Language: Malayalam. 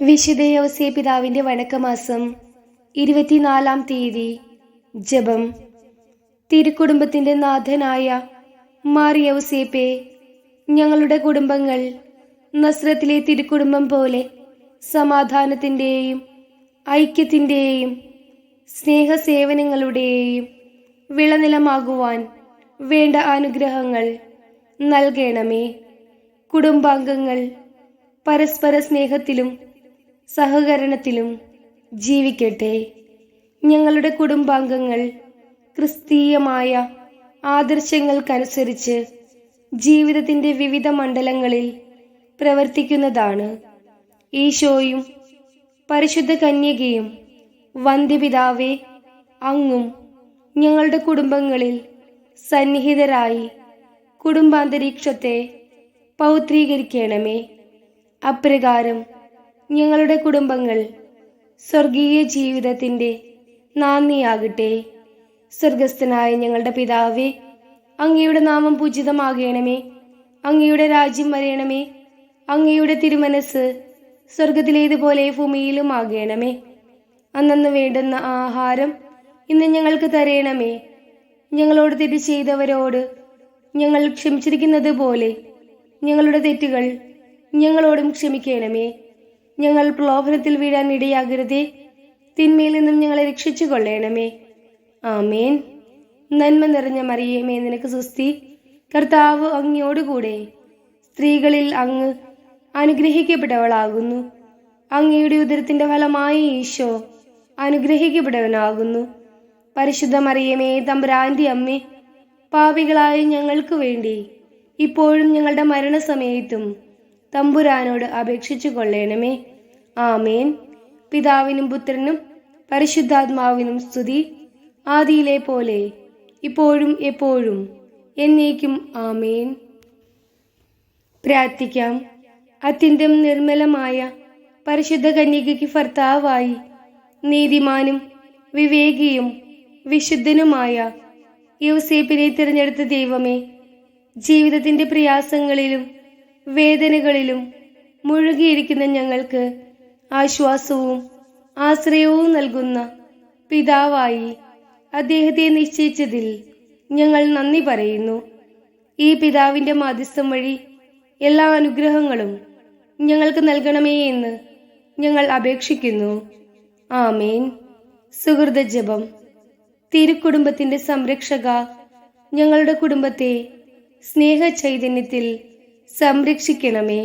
വിശുദ്ധ യോസേ പിതാവിന്റെ വണക്കമാസം ഇരുപത്തിനാലാം തീയതി ജപം. തിരുക്കുടുംബത്തിന്റെ നാഥനായ മാറിയൗസേപ്പെ ഞങ്ങളുടെ കുടുംബങ്ങൾ നസ്രത്തിലെ തിരുക്കുടുംബം പോലെ സമാധാനത്തിന്റെയും ഐക്യത്തിന്റെയും സ്നേഹസേവനങ്ങളുടെയും വിളനിലമാകുവാൻ വേണ്ട അനുഗ്രഹങ്ങൾ നൽകണമേ. കുടുംബാംഗങ്ങൾ പരസ്പര സ്നേഹത്തിലും സഹകരണത്തിലും ജീവിക്കട്ടെ. ഞങ്ങളുടെ കുടുംബാംഗങ്ങൾ ക്രിസ്തീയമായ ആദർശങ്ങൾക്കനുസരിച്ച് ജീവിതത്തിന്റെ വിവിധ മണ്ഡലങ്ങളിൽ പ്രവർത്തിക്കുന്നതാണ്. ഈശോയും പരിശുദ്ധ കന്യകയും വന്ധ്യപിതാവെ അങ്ങും ഞങ്ങളുടെ കുടുംബങ്ങളിൽ സന്നിഹിതരായി കുടുംബാന്തരീക്ഷത്തെ പൗത്രീകരിക്കണമേ. അപ്രകാരം ഞങ്ങളുടെ കുടുംബങ്ങൾ സ്വർഗീയ ജീവിതത്തിന്റെ നാന്ദിയാകട്ടെ. സ്വർഗസ്ഥനായ ഞങ്ങളുടെ പിതാവേ അങ്ങയുടെ നാമം പൂജിതമാകണമേ. അങ്ങയുടെ രാജ്യം വരയണമേ അങ്ങയുടെ തിരുമനസ് സ്വർഗത്തിലേതുപോലെ ഭൂമിയിലും ആകണമേ. അന്നന്ന് വേണ്ടുന്ന ആഹാരം ഇന്ന് ഞങ്ങൾക്ക് തരയണമേ ഞങ്ങളോട് തെറ്റ് ചെയ്തവരോട് ഞങ്ങൾ ക്ഷമിച്ചിരിക്കുന്നത് പോലെ ഞങ്ങളുടെ തെറ്റുകൾ ഞങ്ങളോടും ക്ഷമിക്കണമേ. ഞങ്ങൾ പ്രലോഭനത്തിൽ വീഴാൻ ഇടയാകരുതേ. തിന്മയിൽ നിന്നും ഞങ്ങളെ രക്ഷിച്ചു കൊള്ളണമേ ആമേൻ. നന്മ നിറഞ്ഞ മറിയമേ നിനക്ക് സുസ്തി കർത്താവ് അങ്ങയോടുകൂടെ. സ്ത്രീകളിൽ അങ്ങ് അനുഗ്രഹിക്കപ്പെട്ടവളാകുന്നു. അങ്ങയുടെ ഉദരത്തിന്റെ ഫലമായി ഈശോ അനുഗ്രഹിക്കപ്പെട്ടവനാകുന്നു. പരിശുദ്ധ മറിയമേ തമ്പുരാന്റെ അമ്മേ പാപികളായ ഞങ്ങൾക്ക് വേണ്ടി ഇപ്പോഴും ഞങ്ങളുടെ മരണസമയത്തും തമ്പുരാനോട് അപേക്ഷിച്ചു കൊള്ളേണമേ. ആമേൻ. പിതാവിനും പുത്രനും പരിശുദ്ധാത്മാവിനും സ്തുതി. ആദിയിലെ പോലെ ഇപ്പോഴും എപ്പോഴും എന്നേക്കും ആമേൻ. പ്രാർത്ഥിക്കാം. അത്യന്തം നിർമ്മലമായ പരിശുദ്ധ കന്യകയ്ക്ക് ഭർത്താവായി നീതിമാനും വിവേകിയും വിശുദ്ധനുമായ യൂസേപ്പിനെ തിരഞ്ഞെടുത്ത ദൈവമേ ജീവിതത്തിന്റെ പ്രയാസങ്ങളിലും വേദനകളിലും മുഴുകിയിരിക്കുന്ന ഞങ്ങൾക്ക് ആശ്വാസവും ആശ്രയവും നൽകുന്ന പിതാവായി അദ്ദേഹത്തെ നിശ്ചയിച്ചതിൽ ഞങ്ങൾ നന്ദി പറയുന്നു. ഈ പിതാവിന്റെ മാധ്യസ്ഥം വഴി എല്ലാ അനുഗ്രഹങ്ങളും ഞങ്ങൾക്ക് നൽകണമേ എന്ന് ഞങ്ങൾ അപേക്ഷിക്കുന്നു. ആമേൻ. സുഹൃത ജപം. തിരുക്കുടുംബത്തിന്റെ സംരക്ഷക ഞങ്ങളുടെ കുടുംബത്തെ സ്നേഹ ചൈതന്യത്തിൽ സംരക്ഷിക്കണമേ.